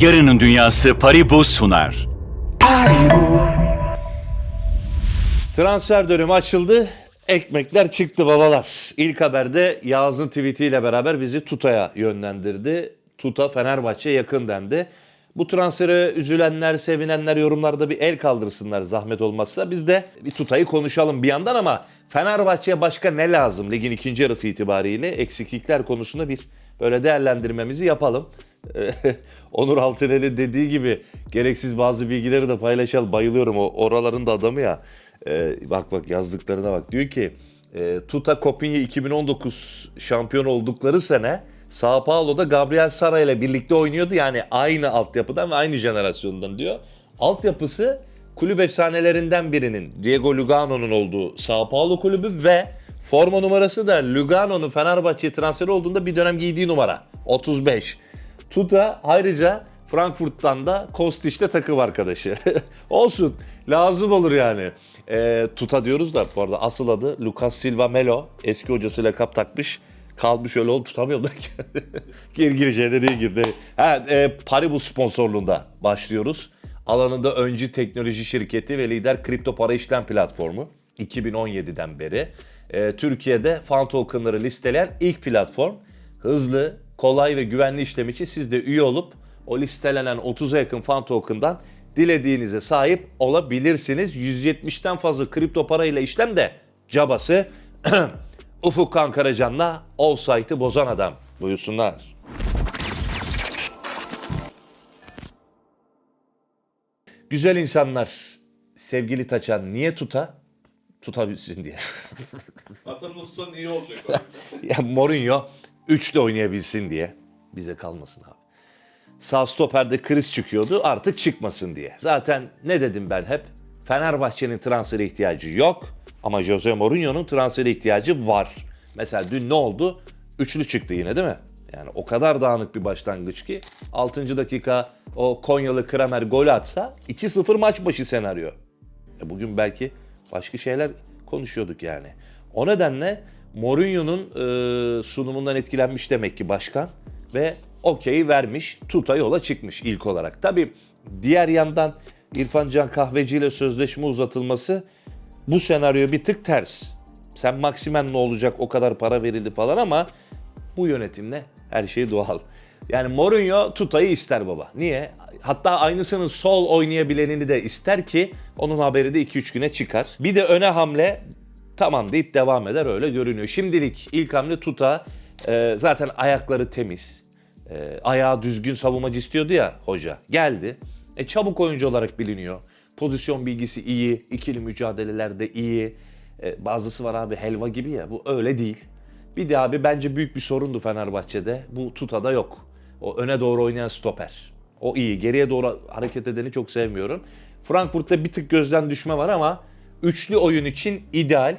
Yarının Dünyası Paribu sunar. Transfer dönemi açıldı. Ekmekler çıktı babalar. İlk haberde Yağız'ın tweetiyle beraber bizi Tuta'ya yönlendirdi. Tuta Fenerbahçe yakın dendi. Bu transfere üzülenler, sevinenler yorumlarda bir el kaldırsınlar zahmet olmazsa. Biz de bir Tuta'yı konuşalım bir yandan ama Fenerbahçe'ye başka ne lazım ligin ikinci yarısı itibariyle eksiklikler konusunda bir böyle değerlendirmemizi yapalım. Onur Altınel'in dediği gibi gereksiz bazı bilgileri de paylaşalım. Bayılıyorum o oraların da adamı ya. Ee, bak bak yazdıklarına bak. Diyor ki e, Tuta Kopinya 2019 şampiyon oldukları sene Sao Paulo'da Gabriel Sara ile birlikte oynuyordu. Yani aynı altyapıdan ve aynı jenerasyondan diyor. Altyapısı kulüp efsanelerinden birinin Diego Lugano'nun olduğu Sao Paulo kulübü ve forma numarası da Lugano'nun Fenerbahçe transferi olduğunda bir dönem giydiği numara 35. Tuta ayrıca Frankfurt'tan da Kostic'le takım arkadaşı. Olsun. Lazım olur yani. Ee, Tuta diyoruz da bu arada asıl adı Lucas Silva Melo. Eski hocasıyla kap takmış. Kalmış öyle oldu tutamıyorum da. gir gir şeyleri girdi. Ha, e, Paribu sponsorluğunda başlıyoruz. Alanında öncü teknoloji şirketi ve lider kripto para işlem platformu. 2017'den beri. E, Türkiye'de fan tokenları listeleyen ilk platform. Hızlı, kolay ve güvenli işlem için siz de üye olup o listelenen 30'a yakın fan token'dan dilediğinize sahip olabilirsiniz. 170'ten fazla kripto parayla işlem de cabası. Ufuk Kankaracan'la Offside'ı bozan adam. Buyursunlar. Güzel insanlar, sevgili Taçan niye tuta? Tutabilsin diye. Atanın usta iyi olacak ya Mourinho üçlü oynayabilsin diye. Bize kalmasın abi. Sağ stoperde kriz çıkıyordu artık çıkmasın diye. Zaten ne dedim ben hep? Fenerbahçe'nin transfere ihtiyacı yok ama Jose Mourinho'nun transfere ihtiyacı var. Mesela dün ne oldu? Üçlü çıktı yine değil mi? Yani o kadar dağınık bir başlangıç ki 6. dakika o Konyalı Kramer gol atsa 2-0 maç başı senaryo. E bugün belki başka şeyler konuşuyorduk yani. O nedenle Mourinho'nun e, sunumundan etkilenmiş demek ki başkan ve okey vermiş, tuta yola çıkmış ilk olarak. Tabii diğer yandan İrfan Can Kahveci ile sözleşme uzatılması bu senaryo bir tık ters. Sen Maksimen ne olacak o kadar para verildi falan ama bu yönetimle her şey doğal. Yani Mourinho Tuta'yı ister baba. Niye? Hatta aynısının sol oynayabilenini de ister ki onun haberi de 2-3 güne çıkar. Bir de öne hamle tamam deyip devam eder öyle görünüyor. Şimdilik ilk hamle Tuta e, zaten ayakları temiz. E, ayağı düzgün savunmacı istiyordu ya hoca. Geldi. E, çabuk oyuncu olarak biliniyor. Pozisyon bilgisi iyi, ikili mücadelelerde iyi. E, bazısı var abi helva gibi ya bu öyle değil. Bir de abi bence büyük bir sorundu Fenerbahçe'de. Bu Tuta'da yok. O öne doğru oynayan stoper. O iyi. Geriye doğru hareket edeni çok sevmiyorum. Frankfurt'ta bir tık gözden düşme var ama üçlü oyun için ideal.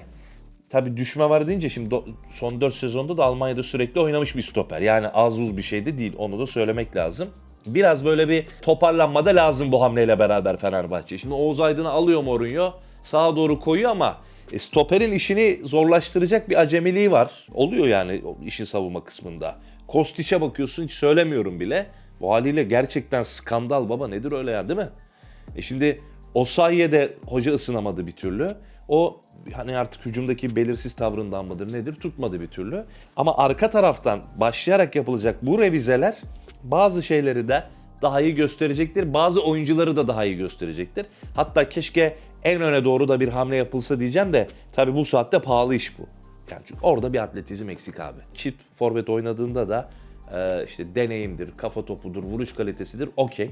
Tabi düşme var deyince şimdi son 4 sezonda da Almanya'da sürekli oynamış bir stoper. Yani az uz bir şey de değil. Onu da söylemek lazım. Biraz böyle bir toparlanma da lazım bu hamleyle beraber Fenerbahçe. Şimdi Oğuz Aydın'ı alıyor Mourinho. Sağa doğru koyuyor ama e, stoperin işini zorlaştıracak bir acemiliği var. Oluyor yani işin savunma kısmında. Kostiç'e bakıyorsun hiç söylemiyorum bile. Bu haliyle gerçekten skandal baba nedir öyle ya değil mi? E şimdi Osayi'ye de hoca ısınamadı bir türlü. O hani artık hücumdaki belirsiz tavrından mıdır nedir tutmadı bir türlü. Ama arka taraftan başlayarak yapılacak bu revizeler bazı şeyleri de daha iyi gösterecektir. Bazı oyuncuları da daha iyi gösterecektir. Hatta keşke en öne doğru da bir hamle yapılsa diyeceğim de tabii bu saatte pahalı iş bu. Yani çünkü orada bir atletizm eksik abi. Çift forvet oynadığında da e, işte deneyimdir, kafa topudur, vuruş kalitesidir okey.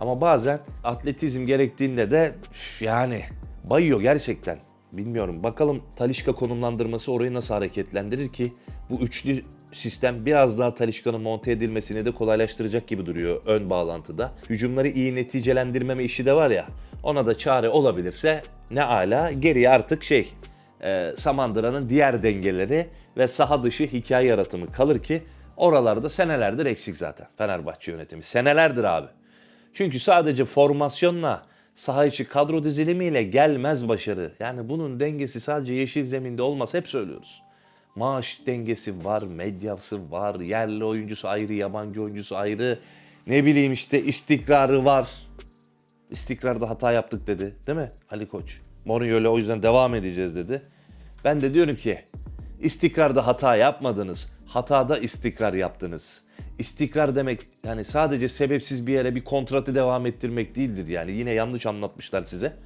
Ama bazen atletizm gerektiğinde de yani bayıyor gerçekten. Bilmiyorum. Bakalım Talişka konumlandırması orayı nasıl hareketlendirir ki bu üçlü sistem biraz daha Talişka'nın monte edilmesini de kolaylaştıracak gibi duruyor ön bağlantıda. Hücumları iyi neticelendirmeme işi de var ya. Ona da çare olabilirse ne ala. Geriye artık şey e, Samandıra'nın diğer dengeleri ve saha dışı hikaye yaratımı kalır ki oralarda senelerdir eksik zaten Fenerbahçe yönetimi. Senelerdir abi. Çünkü sadece formasyonla saha içi kadro dizilimiyle gelmez başarı. Yani bunun dengesi sadece yeşil zeminde olmaz hep söylüyoruz. Maaş dengesi var, medyası var, yerli oyuncusu ayrı, yabancı oyuncusu ayrı. Ne bileyim işte istikrarı var. İstikrarda hata yaptık dedi. Değil mi Ali Koç? Mourinho ile o yüzden devam edeceğiz dedi. Ben de diyorum ki istikrarda hata yapmadınız. Hatada istikrar yaptınız. İstikrar demek yani sadece sebepsiz bir yere bir kontratı devam ettirmek değildir yani. Yine yanlış anlatmışlar size.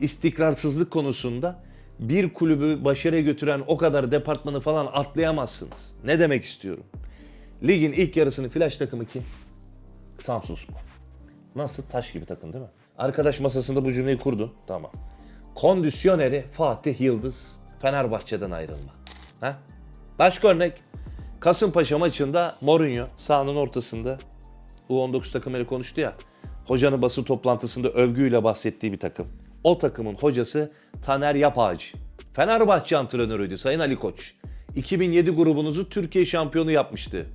İstikrarsızlık konusunda bir kulübü başarıya götüren o kadar departmanı falan atlayamazsınız. Ne demek istiyorum? Ligin ilk yarısını flash takımı kim? Samsunspor. Nasıl? Taş gibi takım değil mi? Arkadaş masasında bu cümleyi kurdu. Tamam. Kondisyoneri Fatih Yıldız Fenerbahçe'den ayrılma. Ha? Başka örnek. Kasımpaşa maçında Mourinho sahanın ortasında U19 takımıyla konuştu ya. Hocanın basın toplantısında övgüyle bahsettiği bir takım. O takımın hocası Taner Yapağacı. Fenerbahçe antrenörüydü Sayın Ali Koç. 2007 grubunuzu Türkiye şampiyonu yapmıştı.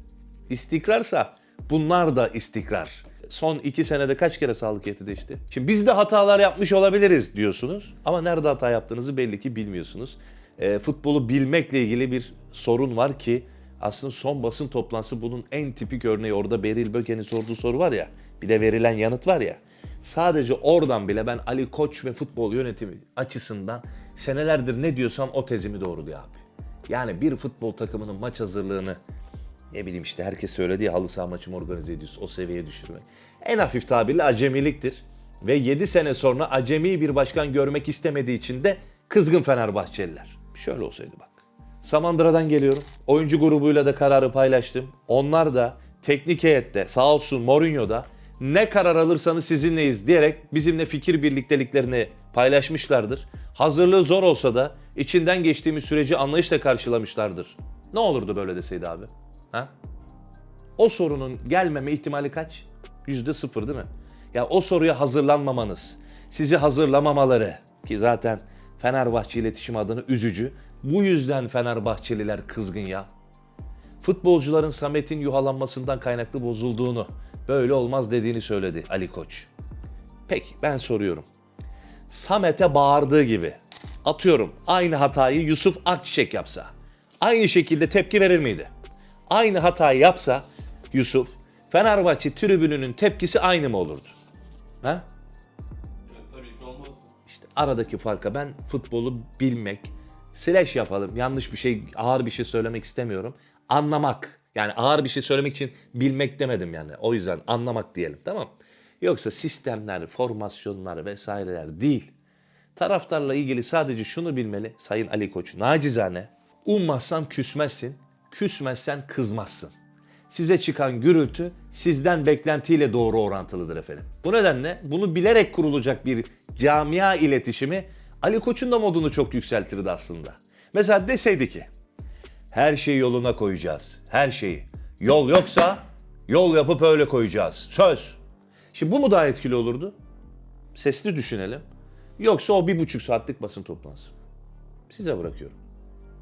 İstikrarsa bunlar da istikrar. Son iki senede kaç kere sağlık heyeti değişti? Şimdi biz de hatalar yapmış olabiliriz diyorsunuz. Ama nerede hata yaptığınızı belli ki bilmiyorsunuz. E, futbolu bilmekle ilgili bir sorun var ki aslında son basın toplantısı bunun en tipik örneği. Orada Beril Böke'nin sorduğu soru var ya. Bir de verilen yanıt var ya. Sadece oradan bile ben Ali Koç ve futbol yönetimi açısından senelerdir ne diyorsam o tezimi doğruluyor abi. Yani bir futbol takımının maç hazırlığını ne bileyim işte herkes söyledi ya halı saha maçı mı organize ediyorsun o seviyeye düşürmek. En hafif tabirle acemiliktir. Ve 7 sene sonra acemi bir başkan görmek istemediği için de kızgın Fenerbahçeliler. Şöyle olsaydı bak. Samandıra'dan geliyorum. Oyuncu grubuyla da kararı paylaştım. Onlar da teknik heyette sağ olsun Mourinho da ne karar alırsanız sizinleyiz diyerek bizimle fikir birlikteliklerini paylaşmışlardır. Hazırlığı zor olsa da içinden geçtiğimiz süreci anlayışla karşılamışlardır. Ne olurdu böyle deseydi abi? Ha? O sorunun gelmeme ihtimali kaç? Yüzde sıfır değil mi? Ya o soruya hazırlanmamanız, sizi hazırlamamaları ki zaten Fenerbahçe iletişim adını üzücü. Bu yüzden Fenerbahçeliler kızgın ya. Futbolcuların Samet'in yuhalanmasından kaynaklı bozulduğunu, böyle olmaz dediğini söyledi Ali Koç. Peki ben soruyorum. Samet'e bağırdığı gibi atıyorum aynı hatayı Yusuf Akçiçek yapsa aynı şekilde tepki verir miydi? Aynı hatayı yapsa Yusuf Fenerbahçe tribününün tepkisi aynı mı olurdu? Ha? Yani tabii ki olmaz. İşte aradaki farka ben futbolu bilmek, slash yapalım. Yanlış bir şey, ağır bir şey söylemek istemiyorum. Anlamak. Yani ağır bir şey söylemek için bilmek demedim yani. O yüzden anlamak diyelim tamam Yoksa sistemler, formasyonlar vesaireler değil. Taraftarla ilgili sadece şunu bilmeli Sayın Ali Koç. Nacizane ummazsan küsmezsin, küsmezsen kızmazsın. Size çıkan gürültü sizden beklentiyle doğru orantılıdır efendim. Bu nedenle bunu bilerek kurulacak bir camia iletişimi Ali Koç'un da modunu çok yükseltirdi aslında. Mesela deseydi ki her şeyi yoluna koyacağız. Her şeyi. Yol yoksa yol yapıp öyle koyacağız. Söz. Şimdi bu mu daha etkili olurdu? Sesli düşünelim. Yoksa o bir buçuk saatlik basın toplantısı. Size bırakıyorum.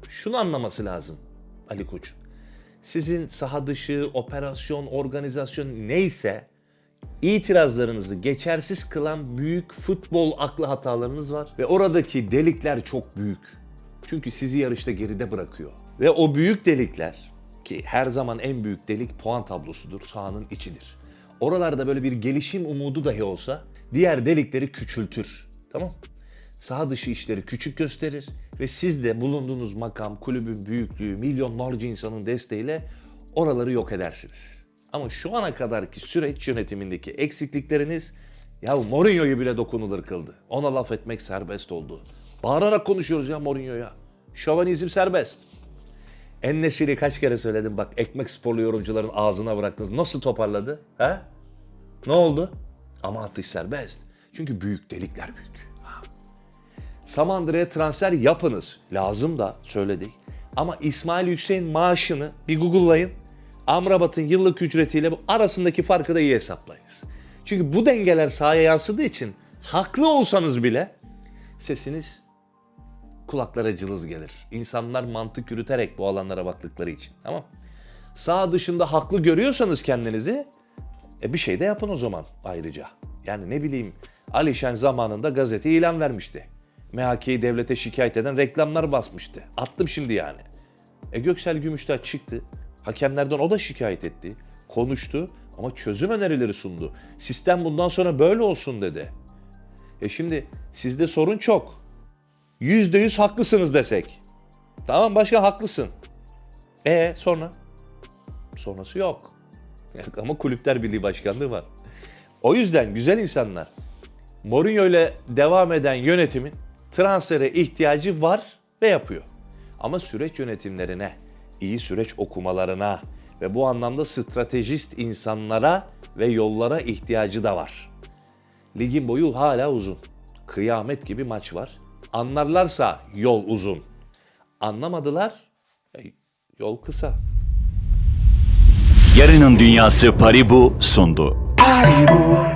Şunu anlaması lazım Ali Koç'un. Sizin saha dışı, operasyon, organizasyon neyse itirazlarınızı geçersiz kılan büyük futbol aklı hatalarınız var. Ve oradaki delikler çok büyük. Çünkü sizi yarışta geride bırakıyor. Ve o büyük delikler ki her zaman en büyük delik puan tablosudur, sahanın içidir. Oralarda böyle bir gelişim umudu dahi olsa diğer delikleri küçültür. Tamam Saha dışı işleri küçük gösterir ve siz de bulunduğunuz makam, kulübün büyüklüğü, milyonlarca insanın desteğiyle oraları yok edersiniz. Ama şu ana kadarki süreç yönetimindeki eksiklikleriniz ya Mourinho'yu bile dokunulur kıldı. Ona laf etmek serbest oldu. Bağırarak konuşuyoruz ya Mourinho'ya. Şovanizm serbest. Ennesiri kaç kere söyledim bak ekmek sporlu yorumcuların ağzına bıraktınız. Nasıl toparladı? He? Ne oldu? Ama atış serbest. Çünkü büyük delikler büyük. Ha. Samandıra'ya transfer yapınız. Lazım da söyledik. Ama İsmail Yüksek'in maaşını bir Google'layın. Amrabat'ın yıllık ücretiyle bu arasındaki farkı da iyi hesaplayınız. Çünkü bu dengeler sahaya yansıdığı için haklı olsanız bile sesiniz kulaklara cılız gelir. İnsanlar mantık yürüterek bu alanlara baktıkları için. Tamam Sağ dışında haklı görüyorsanız kendinizi e bir şey de yapın o zaman ayrıca. Yani ne bileyim Alişen zamanında gazete ilan vermişti. MHK'yi devlete şikayet eden reklamlar basmıştı. Attım şimdi yani. E Göksel Gümüştaş çıktı. Hakemlerden o da şikayet etti. Konuştu. Ama çözüm önerileri sundu. Sistem bundan sonra böyle olsun dedi. E şimdi sizde sorun çok. Yüzde yüz haklısınız desek. Tamam başkan haklısın. E sonra? Sonrası yok. Ama kulüpler birliği başkanlığı var. O yüzden güzel insanlar Mourinho ile devam eden yönetimin transfere ihtiyacı var ve yapıyor. Ama süreç yönetimlerine, iyi süreç okumalarına ve bu anlamda stratejist insanlara ve yollara ihtiyacı da var. Ligin boyu hala uzun. Kıyamet gibi maç var. Anlarlarsa yol uzun. Anlamadılar, e, yol kısa. Yarının Dünyası Paribu sundu. Paribu,